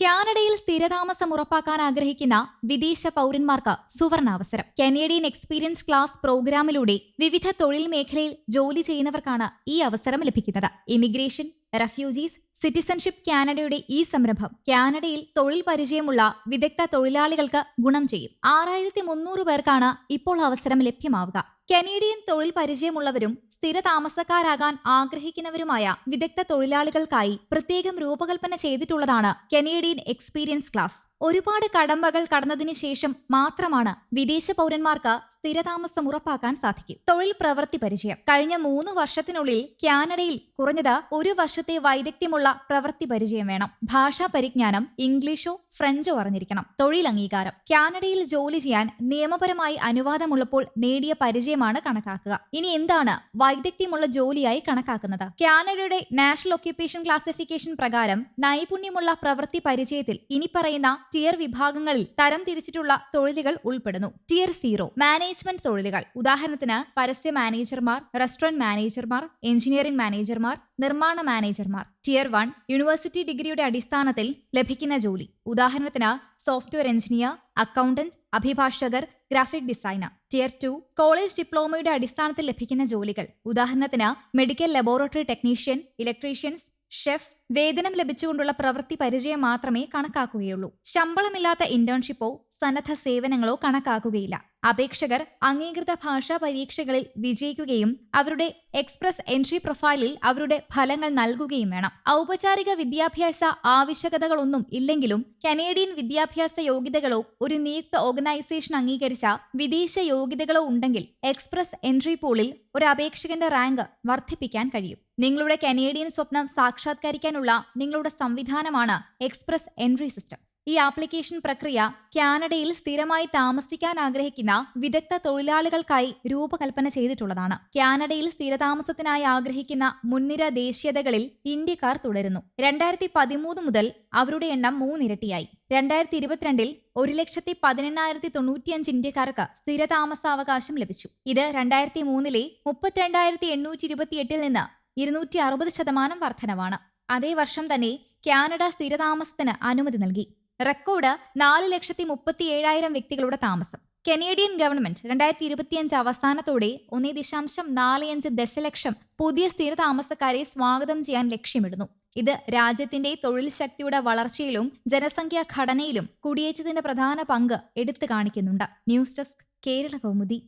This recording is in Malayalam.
കാനഡയിൽ സ്ഥിരതാമസം ഉറപ്പാക്കാൻ ആഗ്രഹിക്കുന്ന വിദേശ പൗരന്മാർക്ക് സുവർണാവസരം. കനേഡിയൻ എക്സ്പീരിയൻസ് ക്ലാസ് പ്രോഗ്രാമിലൂടെ വിവിധ തൊഴിൽ മേഖലയിൽ ജോലി ചെയ്യുന്നവർക്കാണ് ഈ അവസരം ലഭിക്കുന്നത്. ഇമിഗ്രേഷൻ റെഫ്യൂജീസ് സിറ്റിസൺഷിപ്പ് കാനഡയുടെ ഈ സംരംഭം കാനഡയിൽ തൊഴിൽ പരിചയമുള്ള വിദഗ്ധ തൊഴിലാളികൾക്ക് ഗുണം ചെയ്യും. ആറായിരത്തി മുന്നൂറ് പേർക്കാണ് ഇപ്പോൾ അവസരം ലഭ്യമാവുക. കനേഡിയൻ തൊഴിൽ പരിചയമുള്ളവരും സ്ഥിര താമസക്കാരാകാൻ ആഗ്രഹിക്കുന്നവരുമായ വിദഗ്ധ തൊഴിലാളികൾക്കായി പ്രത്യേകം രൂപകൽപ്പന ചെയ്തിട്ടുള്ളതാണ് കനേഡിയൻ എക്സ്പീരിയൻസ് ക്ലാസ്. ഒരുപാട് കടമ്പകൾ കടന്നതിന് ശേഷം മാത്രമാണ് വിദേശ പൗരന്മാർക്ക് സ്ഥിരതാമസം ഉറപ്പാക്കാൻ സാധിക്കും. തൊഴിൽ പ്രവൃത്തി പരിചയം. കഴിഞ്ഞ മൂന്ന് വർഷത്തിനുള്ളിൽ കാനഡയിൽ കുറഞ്ഞത് ഒരു വർഷത്തെ വൈദഗ്ധ്യമുള്ള പ്രവൃത്തി പരിചയം വേണം. ഭാഷാ പരിജ്ഞാനം ഇംഗ്ലീഷോ ഫ്രഞ്ചോ അറിഞ്ഞിരിക്കണം. തൊഴിൽ അംഗീകാരം. കാനഡയിൽ ജോലി ചെയ്യാൻ നിയമപരമായി അനുവാദമുള്ളപ്പോൾ നേടിയ പരിചയമാണ് കണക്കാക്കുക. ഇനി എന്താണ് വൈദഗ്ധ്യമുള്ള ജോലിയായി കണക്കാക്കുന്നത്? കാനഡയുടെ നാഷണൽ ഒക്യുപ്പേഷൻ ക്ലാസിഫിക്കേഷൻ പ്രകാരം നൈപുണ്യമുള്ള പ്രവൃത്തി പരിചയത്തിൽ ഇനി പറയുന്ന ടിയർ വിഭാഗങ്ങളിൽ തരം തിരിച്ചിട്ടുള്ള തൊഴിലുകൾ ഉൾപ്പെടുന്നു. ടിയർ സീറോ മാനേജ്മെന്റ് തൊഴിലുകൾ. ഉദാഹരണത്തിന് പരസ്യ മാനേജർമാർ റെസ്റ്റോറന്റ് മാനേജർമാർ എഞ്ചിനീയറിംഗ് മാനേജർമാർ നിർമ്മാണ മാനേജർമാർ ടിയർ വൺ യൂണിവേഴ്സിറ്റി ഡിഗ്രിയുടെ അടിസ്ഥാനത്തിൽ ലഭിക്കുന്ന ജോലി. ഉദാഹരണത്തിന് സോഫ്റ്റ്വെയർ എഞ്ചിനീയർ അക്കൗണ്ടന്റ് അഭിഭാഷകർ graphic designer tier two college ഡിപ്ലോമയുടെ അടിസ്ഥാനത്തിൽ ലഭിക്കുന്ന ജോലികൾ. ഉദാഹരണത്തിന് medical laboratory technician electricians chef വേതനം ലഭിച്ചുകൊണ്ടുള്ള പ്രവൃത്തി പരിചയം മാത്രമേ കണക്കാക്കുകയുള്ളൂ. ശമ്പളമില്ലാത്ത ഇന്റേൺഷിപ്പോ സന്നദ്ധ സേവനങ്ങളോ കണക്കാക്കുകയില്ല. അപേക്ഷകർ അംഗീകൃത ഭാഷാ പരീക്ഷകളിൽ വിജയിക്കുകയും അവരുടെ എക്സ്പ്രസ് എൻട്രി പ്രൊഫൈലിൽ അവരുടെ ഫലങ്ങൾ നൽകുകയും വേണം. ഔപചാരിക വിദ്യാഭ്യാസ ആവശ്യകതകളൊന്നും ഇല്ലെങ്കിലും കനേഡിയൻ വിദ്യാഭ്യാസ യോഗ്യതകളോ ഒരു നിയുക്ത ഓർഗനൈസേഷൻ അംഗീകരിച്ച വിദേശ യോഗ്യതകളോ ഉണ്ടെങ്കിൽ എക്സ്പ്രസ് എൻട്രി പൂളിൽ ഒരു അപേക്ഷകന്റെ റാങ്ക് വർദ്ധിപ്പിക്കാൻ കഴിയും. നിങ്ങളുടെ കനേഡിയൻ സ്വപ്നം സാക്ഷാത്കരിക്കാനുള്ള നിങ്ങളുടെ സംവിധാനമാണ് എക്സ്പ്രസ് എൻട്രി സിസ്റ്റം ഈ ആപ്ലിക്കേഷൻ പ്രക്രിയ കാനഡയിൽ സ്ഥിരമായി താമസിക്കാൻ ആഗ്രഹിക്കുന്ന വിദഗ്ധ തൊഴിലാളികൾക്കായി രൂപകൽപ്പന ചെയ്തിട്ടുള്ളതാണ്. കാനഡയിൽ സ്ഥിരതാമസത്തിനായി ആഗ്രഹിക്കുന്ന മുൻനിര ദേശീയതകളിൽ ഇന്ത്യക്കാർ തുടരുന്നു. രണ്ടായിരത്തി പതിമൂന്ന് മുതൽ അവരുടെ എണ്ണം മൂന്നിരട്ടിയായി. രണ്ടായിരത്തി ഇരുപത്തിരണ്ടിൽ ഒരു ലക്ഷത്തി പതിനെണ്ണായിരത്തി തൊണ്ണൂറ്റിയഞ്ച് ഇന്ത്യക്കാർക്ക് സ്ഥിരതാമസാവകാശം ലഭിച്ചു. ഇത് രണ്ടായിരത്തി മൂന്നിലെ മുപ്പത്തിരണ്ടായിരത്തി എണ്ണൂറ്റി ഇരുപത്തിയെട്ടിൽ നിന്ന് ഇരുന്നൂറ്റി അറുപത് ശതമാനം വർധനവാണ്. അതേ വർഷം തന്നെ കാനഡ സ്ഥിരതാമസത്തിന് അനുമതി നൽകി. റെക്കോർഡ് നാല് ലക്ഷത്തി മുപ്പത്തി ഏഴായിരം വ്യക്തികളുടെ താമസം. കനേഡിയൻ ഗവൺമെന്റ് രണ്ടായിരത്തി ഇരുപത്തിയഞ്ച് അവസാനത്തോടെ ഒന്നേ ദശാംശം നാല് അഞ്ച് ദശലക്ഷം പുതിയ സ്ഥിരതാമസക്കാരെ സ്വാഗതം ചെയ്യാൻ ലക്ഷ്യമിടുന്നു. ഇത് രാജ്യത്തിന്റെ തൊഴിൽ ശക്തിയുടെ വളർച്ചയിലും ജനസംഖ്യാ ഘടനയിലും കുടിയേറ്റത്തിന്റെ പ്രധാന പങ്ക് എടുത്തു കാണിക്കുന്നുണ്ട്. News desk Kerala Kaumudi.